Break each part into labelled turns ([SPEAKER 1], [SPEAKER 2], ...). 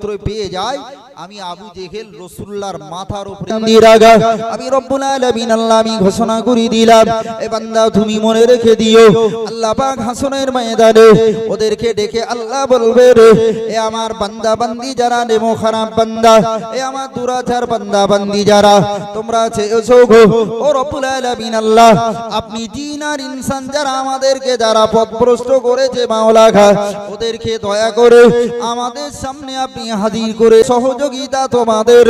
[SPEAKER 1] চত্র পেয়ে যায়। আমি আবু জেহেল রসুল্লাহর মাথার উপরে
[SPEAKER 2] আমি রব্বুল আলামিন আল্লাহ আমি ঘোষণা করে দিলাম। এ বান্দা তুমি মনে রেখে দিও। আল্লাহ পাক হাসনের ময়দানে ওদেরকে ডেকে আল্লাহ বলবে রে এ আমার বান্দা বান্দি যারা নেমো খারাপ বান্দা। এ আমার দুরাচার বান্দা বান্দি যারা তোমরা চেয়েছো গো ও রব্বুল আলামিন আল্লাহ আপনি জিন আর ইনসান যারা আমাদেরকে যারা পথভ্রষ্ট করেছে মাওলা খা ওদেরকে দয়া করে আমাদের সামনে আপনি হাজির করে সহযোগিতা তোমাদের।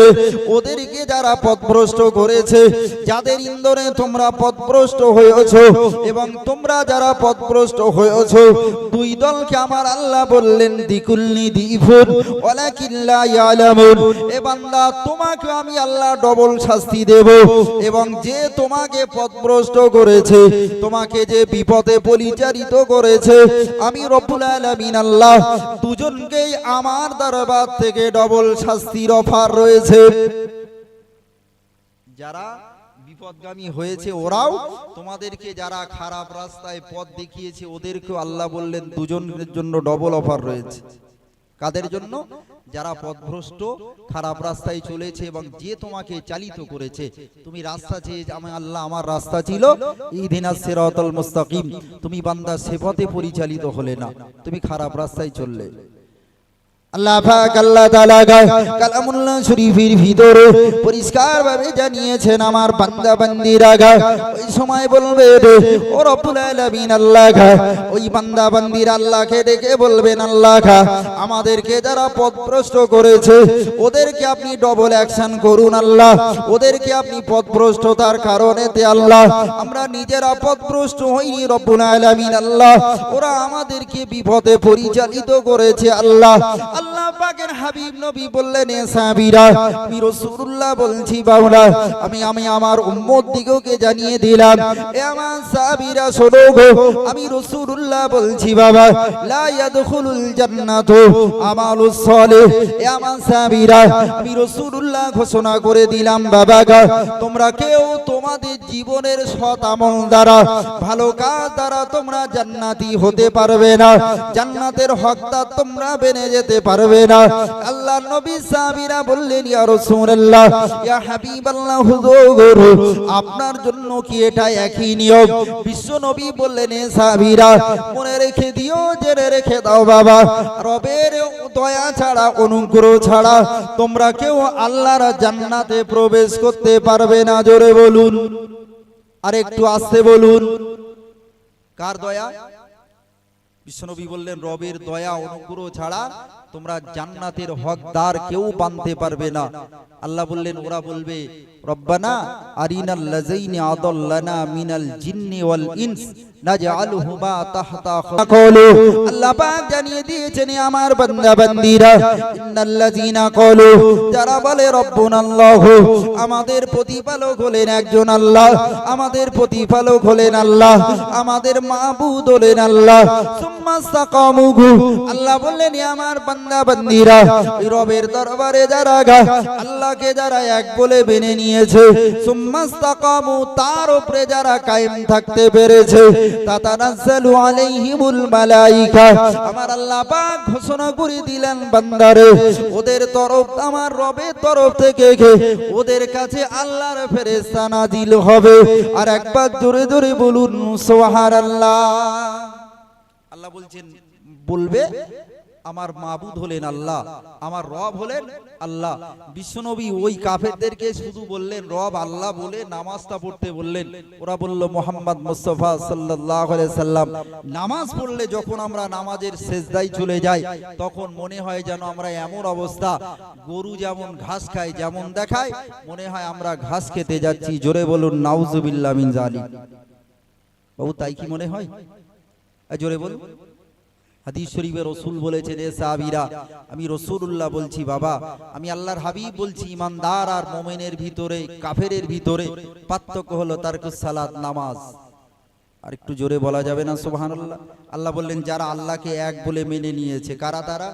[SPEAKER 2] ওদেরকে যারা পথভ্রষ্ট করেছে, যাদের ইন্দোরে তোমরা পথভ্রষ্ট হয়েছ এবং তোমরা যারা পথভ্রষ্ট হয়েছ, দুই দলকে আমার আল্লাহ বললেন দিকুল্নি দিফুন ইয়ালামুন। এ বান্দা, তোমাকে আমি আল্লাহ ডবল শাস্তি দেব এবং যে তোমাকে পথভ্রষ্ট করেছে, তোমাকে যে বিপদে পরিচালিত করেছে, আমি রব্বুল আলামিন আল্লাহ দুজনকেই আমার দরবার থেকে ডবল শাস্তির অফার রয়েছে। যারা বিপদগামী হয়েছে, ওরাও তোমাদেরকে যারা খারাপ রাস্তায় পথ দেখিয়েছে, ওদেরকেও আল্লাহ বললেন, দুজনের জন্য ডবল অফার রয়েছে। কাদের জন্য? যারা পথভ্রষ্ট, খারাপ রাস্তায় চলেছে এবং যে তোমাকে চালিত করেছে, তুমি রাস্তা চেয়ে, আমি আল্লাহ, আমার রাস্তা ছিল ইদিনাস সিরাতাল মুস্তাকিম। তুমি বান্দা সে পথে পরিচালিত হলে না, তুমি খারাপ রাস্তায় চললে। আমাদেরকে যারা পথভ্রষ্ট করেছে, ওদেরকে আপনি ডবল অ্যাকশন করুন, আল্লাহ। ওদেরকে আপনি পথভ্রষ্টতার কারণেতে, আল্লাহ। আমরা নিজেরা পথভ্রষ্ট হইনি, রব্বুল আলামিন, আল্লাহ। ওরা আমাদেরকে বিপদে পরিচালিত করেছে, আল্লাহ। আল্লাহ পাকের হাবিব নবী বললেন সাহাবীরা, আমি রাসূলুল্লাহ বলছি বাবা আমি আমি আমার উম্মত দিগকে জানিয়ে দিলাম, এ আমার সাহাবীরা, শোনো গো, আমি রাসূলুল্লাহ বলছি, বাবা, লা ইয়াদখুলুল জান্নাতু, আমালুস সালিহ, এ আমার সাহাবীরা, আমি রাসূলুল্লাহ ঘোষণা করে দিলাম, বাবা গা, তোমরা কেউ তোমাদের জীবনের সৎ আমল দ্বারা, ভালো কাজ দ্বারা তোমরা জান্নাতি হতে পারবে না, জান্নাতের হকদার তোমরা বেনে যেতে পারবে না। আল্লাহ নবী সাহাবীরা বললেন, ইয়া রাসূলুল্লাহ, ইয়া হাবিবাল্লাহ, হুজুর, আপনার জন্য কি এটা একই নিয়ম? বিশ্ব নবী বললেন সাহাবীরা, মনে রেখে দিও, জেনে রেখে দাও বাবা, রবের দয়া ছাড়া, অনুগ্রহ ছাড়া তোমরা কেউ আল্লাহর জান্নাতে প্রবেশ করতে পারবে না। জোরে বলুন, আর একটু আস্তে বলুন, কার দয়া? বিশ্বনবী বললেন, রবের দয়া, অনুগ্রহ ছাড়া তোমরা জান্নাতের হকদার কেউ বানতে পারবে না। আল্লাহ বললেন ওরা বলবে রব্বানা আরিনাল লাযাইনি আদাল্লানা মিনাল জিন্নি ওয়াল ইনস নাজআলহুমা তাহতা ক্বালু আল্লাহ পাক জানিয়ে দিয়েছেন আমার বান্দা বান্দিরা ইন্নাল লাযিনা ক্বালু যারা বলে রব্বুনাল্লাহ আমাদের প্রতিপালক হলেন একজন আল্লাহ আমাদের প্রতিপালক হলেন আল্লাহ আমাদের মাবুদ হলেন আল্লাহ। সুম্মা ইসতাকামু আল্লাহ বললেন আমার বান্দা বান্দিরা ওই রবের দরবারে যারা গা, আল্লাহকে যারা এক বলে মেনে নিয়েছে, সুম্মা ইসতাকামু, তার উপরে যারা কায়েম থাকতে পেরেছে, তাতানাজ্জালু আলাইহিমুল মালাইকা। আমার আল্লাহ পাক ঘোষণা করে দিলেন, বান্দারে, ওদের তরফ, আমার রবের তরফ থেকে গে ওদের কাছে আল্লাহর ফেরেশতা নাজিল হবে। আর একবার জোরে জোরে বলুন, সুবহানাল্লাহ। আল্লাহ বলছেন, বলবে? আমার মাবুদ হলেন আল্লাহ, আমার রব হলেন আল্লাহ। বিশ্বনবী ওই কাফেরদেরকে শুধু বললেন, রব আল্লাহ বলে নামাজটা পড়তে বললেন। ওরা বলল, মোহাম্মদ মুস্তফা আলাইহি সাল্লাম, নামাজ পড়লে যখন আমরা নামাজের সেজদায় চলে যাই, তখন মনে হয় যেন আমরা এমন অবস্থা। গরু যেমন ঘাস খায়, যেমন দেখায়, মনে হয় আমরা ঘাস খেতে যাচ্ছি। জোরে বলুন, নাউজুবিল্লাহ মিন জালিম বাবু, তাই কি মনে হয়? জোরে বলুন। হাদিস শরীফে রসুল বলেছেন সাহাবীরা, আমি রসুল্লাহ বলছি, বাবা, আমি আল্লাহর হাবিব বলছি, ইমানদার আর মোমেনের ভিতরে, কাফেরের ভিতরে পার্থক্য হলো তার সালাদ নামাজ। আর একটু জোরে বলা যাবে না, সুবহানাল্লাহ? আল্লাহ বললেন, যারা আল্লাহকে এক বলে মেনে নিয়েছে, কারা তারা?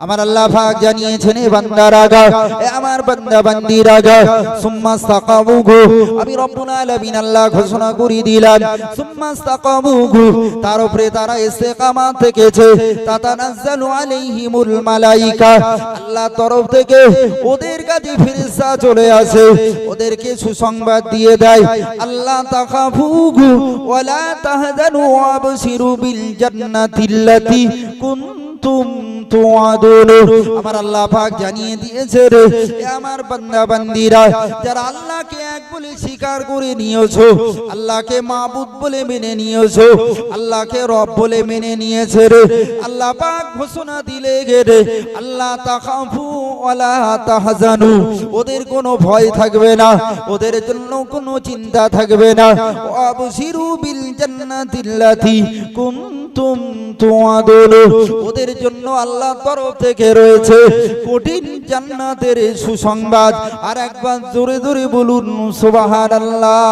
[SPEAKER 2] আমার আল্লাহ পাক জানিয়েছেন গা এ আমার বান্দা বান্দিরা গা সুম্মা ইস্তাকামুহু আমি রব্বুল আলামিন আল্লাহ ঘোষণা করে দিলাম, সুম্মা ইস্তাকামুহু তার উপরে তারা ইস্তেকামাত থেকেছে, তাতানাজ্জালু আলাইহিমুল আল্লাহ তরফ থেকে ওদের কাছে ফেরেশতা চলে আসে, ওদেরকে সুসংবাদ দিয়ে দেয়, আল্লাহ তাখাফুহু ওয়ালা তাহজানু ওয়াবশিরু বিল জান্নাতিল্লাতি কুনতুম তুআদুন। আমার আল্লাহ পাক জানিয়ে দিয়েছে রে আমার বান্দা বান্দিরা যারা আল্লাহকে এক বলে স্বীকার করে নিয়েছো, আল্লাহকে মাবুদ বলে মেনে নিয়েছো, আল্লাহকে রব বলে মেনে নিয়েছে রে আল্লাহ পাক ঘোষণা দিলে গে রে আল্লাহ তাখাফু ওয়ালা তাহজানু। ওদের কোনো ভয় থাকবে না, ওদের জন্য কোনো চিন্তা থাকবে না। ওয়াবশিরু বিল জান্নাতিল্লাতি কুনতুম ওদের জন্য আল্লাহর তরফ থেকে রয়েছে কঠিন জান্নাতের সুসংবাদ। আর একবার জোরে জোরে বলুন, সুবহানাল্লাহ।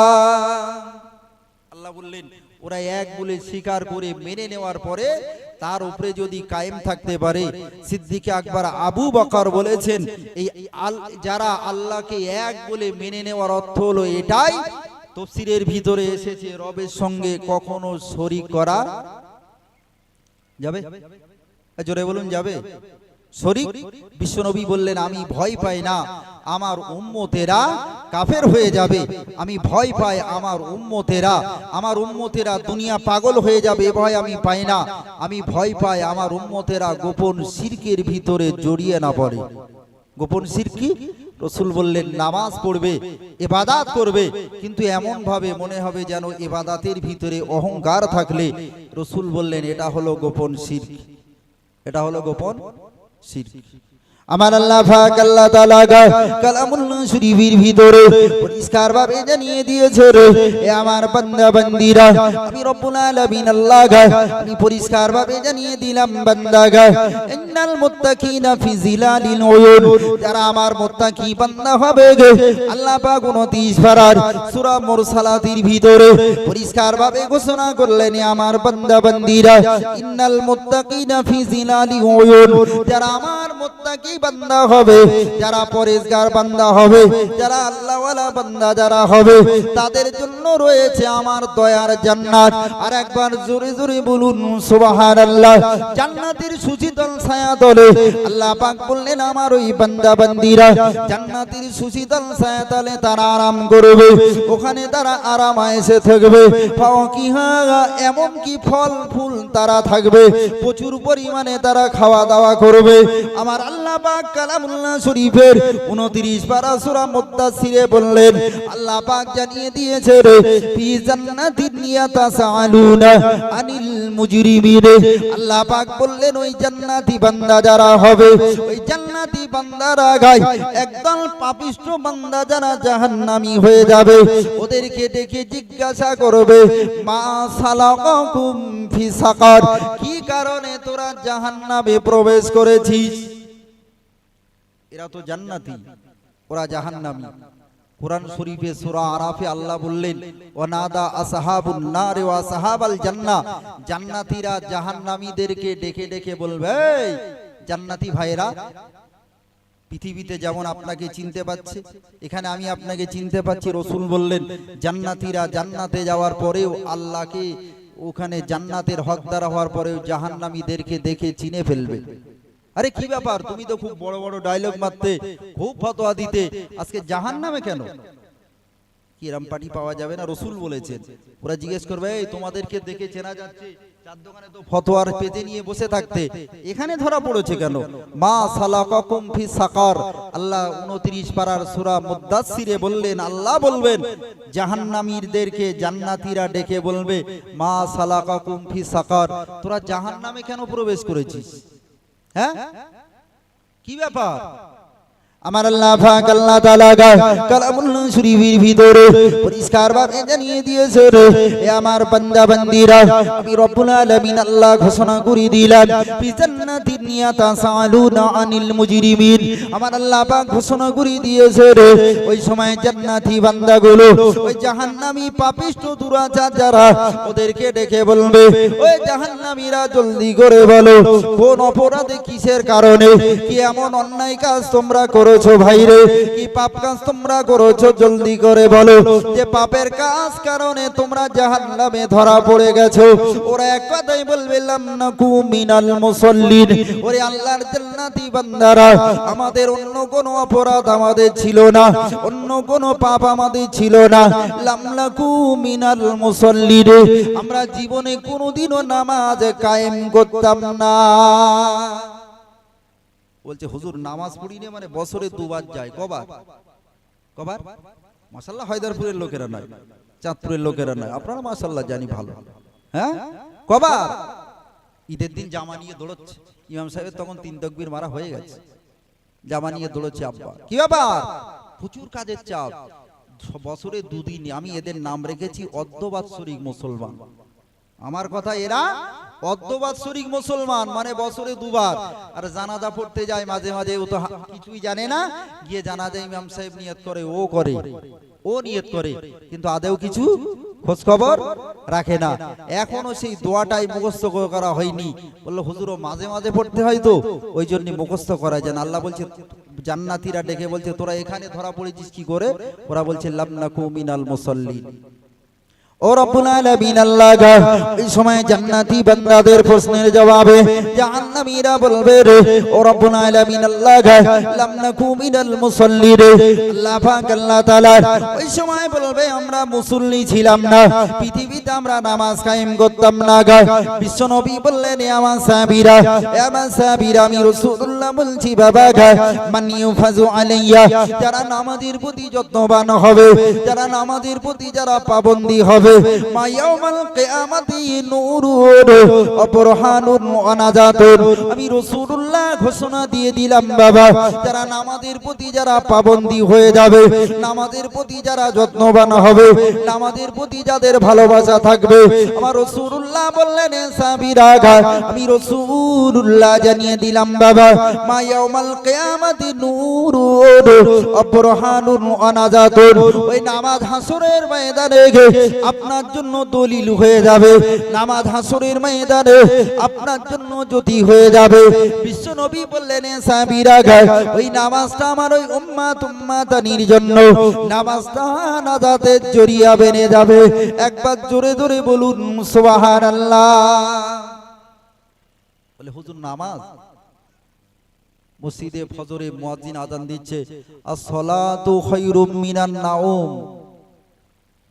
[SPEAKER 2] আল্লাহ বললেন, ওরা এক বলে স্বীকার করে মেনে নেওয়ার পরে তার উপরে যদি কায়েম থাকতে পারে, সিদ্দিকে আকবর আবু বকর বলেছেন, এই যারা আল্লাহকে এক বলে মেনে নেওয়ার অর্থ হলো এটাই, তফসিরের ভিতরে এসেছে রবের সঙ্গে কখনো শরিক করা যাবে? জোরে বলুন যাবে। শরিক? বিশ্বনবী বললেন আমি ভয় পাই না। আমার উম্মতেরা কাফের হয়ে যাবে। আমি ভয় পাই আমার উম্মতেরা। আমার উম্মতেরা দুনিয়া পাগল হয়ে যাবে এ ভয় আমি পাই না। আমি ভয় পাই আমার উম্মতেরা গোপন শিরকের ভিতরে জড়িয়ে না পড়ে। গোপন শিরকি রসুল বললেন, নামাজ পড়বে এবাদাত করবে, কিন্তু এমন ভাবে মনে হবে যেন এবাদাতের ভিতরে অহংকার থাকলে রসুল বললেন, এটা হলো গোপন শির এটা হলো গোপন শিরক। আমার আল্লাহ পাক আল্লাহ তাআলা গা কালামুল শরীফের ভিতরে পরিষ্কার ভাবে জানিয়ে দিয়েছে রে, এ আমার বান্দা বান্দিরা, আমি রব্বুল আলামিন আল্লাহ আমি পরিষ্কার ভাবে জানিয়ে দিলাম বান্দা ইন্নাল মুত্তাকিনা ফি জিলালিল উয়ুন, যারা আমার মুত্তাকি বান্দা হবে গে, আল্লাহ পাক 29 পারার সূরা মুরসালাতির ভিতরে পরিষ্কার ভাবে ঘোষণা করলেন আমার বান্দা বান্দিরা, ইন্নাল মুত্তাকিনা ফি জিলালিল উয়ুন, যারা আমার মুত্তাকি বান্দা হবে, যারা বান্দা হবে, যারা আল্লাহওয়ালা বান্দা যারা হবে, তাদের জন্য রয়েছে আমার দয়ার জান্নাত। আর একবার বলুন জান্নাতের সুশীতল ছায়া তলে আল্লাহ পাক বললেন, আমার ওই বান্দা বান্দিরা ছায়া তলে তারা আরাম করবে, ওখানে তারা আরাম এসে থাকবে। এমন কি ফল ফুল তারা থাকবে, প্রচুর পরিমাণে তারা খাওয়া দাওয়া করবে। আমার আল্লাহ পাক কালামুল্লাহ শরীফের 29 পারা সূরা মুদ্দাসিরে বললেন আল্লাহ পাক জানিয়ে দিয়েছে রে আল্লাহ পাক বললেন, ওই বান্দা যারা হবে, ওই জান্নাতি বান্দারা গায় একদল পাপিষ্ট বান্দা যারা জাহান্নামী হয়ে যাবে, ওদেরকে ডেকে জিজ্ঞাসা করবে, মা সাকার, কি কারণে তোরা জাহান্নামে প্রবেশ করেছিস? এরা তো জান্নাতি। ওরা জাহান্নামী। কোরআন শরীফে সূরা আরাফে আল্লাহ বললেন ওয়ানাদা আসহাবুন নার ওয়া আসহাবাল জান্নাহ। জান্নাতীরা জাহান্নামীদেরকে ডেকে ডেকে বলবে "এই জান্নাতি ভাইরা পৃথিবীতে যেমন আপনাকে চিনতে পাচ্ছে এখানে আমি আপনাকে চিনতে পাচ্ছি রসুল বললেন জান্নাতীরা জান্নাতে যাওয়ার পরেও আল্লাহকে ওখানে জান্নাতের হকদার হওয়ার পরেও জাহান্নামীদেরকে দেখে চিনে ফেলবে। আরে কি ব্যাপার? তুমি তো খুব বড় বড় ডায়লগ মারতে খুব ফতোয়া দিতে আজকে জাহান্নামে কেন? কি এরম পার্টি পাওয়া যাবে না? রসুল বলেছেন। ওরা জিজ্ঞেস করবে এই তোমাদেরকে দেখে চেনা যাচ্ছে চার দোকানে তো ফতোয়ার নিয়ে বসে থাকতে এখানে ধরা পড়েছে কেন? মা সালাকাকুম ফি সাকার। আল্লাহ 29 পারার সূরা বললেন আল্লাহ বলবেন জাহান্নামীদেরকে জান্নাতীরা ডেকে বলবে মা সালাকাকুম ফি সাকার। তোরা জাহান্নামে কেন প্রবেশ করেছিস? হ্যাঁ? কি ব্যাপার? আমার আল্লাহ পাক আল্লাহ তাআলা কালামুল শরীফের ভিতরে পরিষ্কার ভাবে জানিয়ে দিয়েছে এ আমার বান্দা বান্দিরা, আমি রব্বুল আলামিন আল্লাহ ঘোষণা করে দিলাম, ফি জান্নাতিন ইয়াতাসালুনা আনিল মুজরিমিন। আমার আল্লাহ পাক ঘোষণা করে দিয়েছে ওই সময় জান্নাতি বান্দাগুলো, ওই জাহান্নামী পাপিষ্ঠ দুরাচার যারা, ওদেরকে ডেকে বলবে ওই জাহান্নামীরা জলদি করে বলো, কোন অপরাধে কিসের কারণে, কি এমন অন্যায় কাজ তোমরা করেছ ভাইরে? কি পাপ কাজ তোমরা করেছ? জলদি করে বলো। যে পাপের কাজ কারণে তোমরা জাহান্নামে ধরা পড়ে গেছো। ওরা এক কথাই বলবে, লামনাকু মিনাল মুসাল্লিন। ওরে আল্লাহর জান্নাতি বান্দারা, আমাদের অন্য কোনো অপরাধ আমাদের ছিল না। অন্য কোনো পাপ আমাদের ছিল না। লামলাকু মিনাল মুসাল্লিন। আমরা জীবনে কোনোদিনও নামাজ কায়েম করতাম না। বলছে, হুজুর, নামাজ পড়ি না মানে বছরে দুবার যায়। কবার? কবার? মাসাল্লাহ হায়দারপুরের লোকেরা নয়, চাঁদপুরের লোকেরা নয়। আপনারা মাসাল্লাহ জানি ভালো। হ্যাঁ? কবার? ঈদের দিন জামা নিয়ে দৌড়চ্ছে। ইমাম সাহেবের তখন তিন তকবির মারা হয়ে গেছে। জামা নিয়ে দৌড়চ্ছে আব্বা। কি ব্যাপার? প্রচুর কাজের চাপ। বছরে দুদিন আমি এদের নাম রেখেছি অর্ধবাৎসরিক মুসলমান। আমার কথা এরা অর্ধবাৎসরিক মুসলমান মানে বছরে দুবার। আর জানাজা পড়তে যায় মাঝে মাঝে, ও তো কিছুই জানে না। গিয়ে জানাজা ইমাম সাহেব নিয়ত করে, ও করে। ও নিয়ত করে, কিন্তু আদেও কিছু খোঁজ খবর রাখে না। এখনও সেই দোয়াটাই মুখস্থ করা হয়নি। বলল, হুজুর, ও মাঝে মাঝে পড়তে হয় তো? ওই জন্য মুখস্থ করা যায় আল্লাহ বলছে, জান্নাতীরা ডেকে বলছে, তোরা এখানে ধরা পড়েছিস কি করে? ওরা বলছে লামনাকু মিনাল মুসাল্লিন। ও রব্বুল আলামিন আল্লাহ এই সময় জান্নাতি বান্দাদের প্রশ্নের জবাবে জাহান্নামীরা বলবে রে, ও রব্বুল আলামিন, আল্লাহ লাম নাকু মিনাল মুসাল্লিন আল্লাহ পাক, আল্লাহ তাআলা ওই সময় বলবে, আমরা মুসল্লি ছিলাম না, পৃথিবীতে আমরা নামাজ কায়েম করতাম না গো। বিশ্ব নবী বললেন আমার সাহাবীরা আমার সাহাবীরা, আমি রাসূলুল্লাহ বলছি, বাবা গো, মান ইউফাজু আলাইয়া, যারা নামাজের প্রতি যত্নবান হবে, যারা নামাজের প্রতি যারা পাবন্দী হবে, মা ইয়াউমাল কিয়ামাতি নূরুন অপরহানুন অনাজাতুন আমি রাসূলুল্লাহ ঘোষণা দিয়ে দিলাম, বাবা। যারা নামাজের প্রতি যারা পাবন্দী হয়ে যাবে, নামাজের প্রতি যারা যত্নবান হবে, নামাজের প্রতি যাদের ভালোবাসা থাকবে, আমার রাসূলুল্লাহ বললেন আমি রাসূলুল্লাহ জানিয়ে দিলাম, বাবা, মা ইয়াউমাল কিয়ামাতি নূরুন, অপরহানুন অনাজাতুন ওই নামাজ হাসরের ময়দানে গে আপনার জন্য দলিল হয়ে যাবে। নামাজ হাসরের ময়দানে আপনার জন্য জ্যোতি হয়ে যাবে। বিশ্ব নবী বললেন ওই নামাজটা আমার ওই উম্মাত উম্মাতানির জন্য। নামাজটা নাজাতের জরিয়া বেনে যাবে। একবার জোরে জোরে বলুন, সুবহানাল্লাহ। বলে, হুজুর, নামাজ? মসজিদে ফজরে মুয়াজ্জিন আজান দিচ্ছে as-salatu খায়রুম মিনান নাওম।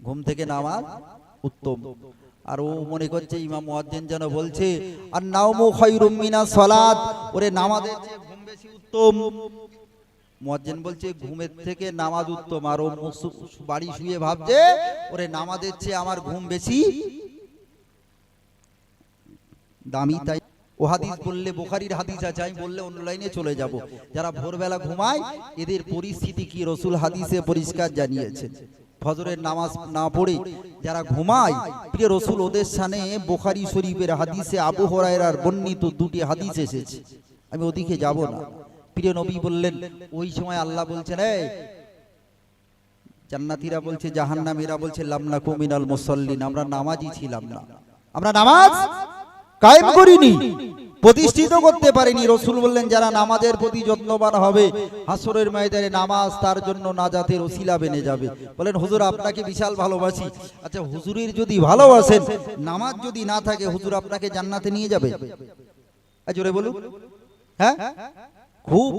[SPEAKER 2] ঘুম থেকে নামাজ উত্তম। আর ও মনে করছে ইমাম মুয়াজ্জিন যেন বলছে আর নাওমু খায়রুম মিনাস সালাত। ওরে নামাজের চেয়ে ঘুম বেশি উত্তম। মুয়াজ্জিন বলছে ঘুমের থেকে নামাজ উত্তম। আর ও বাড়ি শুয়ে ভাবছে ওরে নামাজের চেয়ে আমার ঘুম বেশি? দামি তাই। ও হাদিস বললে বোখারির হাদিস আছে আমি বললে অন্য লাইনে চলে যাব। যারা ভোরবেলা ঘুমায় এদের পরিস্থিতি কি? রসুল হাদিসে পরিষ্কার জানিয়েছে। ফজরের নামাজ না পড়ে যারা ঘুমায়, প্রিয় রসুল ওদের সামনে বোখারি শরীফের হাদিসে আবু হরায়রার বর্ণিত দুটি হাদিস এসেছে। আমি ওদিকে যাব না। প্রিয় নবী বললেন, ওই সময় আল্লাহ বলছেন, এই জান্নাতীরা বলছে, জাহান্নামীরা বলছে লামনা কুমিনাল মুসল্লিন, আমরা নামাজই ছিলাম না। আমরা নামাজ কায়েম করিনি। প্রতিষ্ঠিত করতে পারেনি। রসুল বললেন যারা নামাজের প্রতি যত্নবান হবে হাসরের ময়দানে নামাজ তার জন্য নাজাতের ওসিলা বেনে যাবে। বলেন হুজুর আপনাকে বিশাল ভালোবাসি। আচ্ছা হুজুরের যদি ভালোবাসেন নামাজ যদি না থাকে হুজুর আপনাকে জান্নাতে নিয়ে যাবে? আ, জোরে বলুন। হ্যাঁ? খুব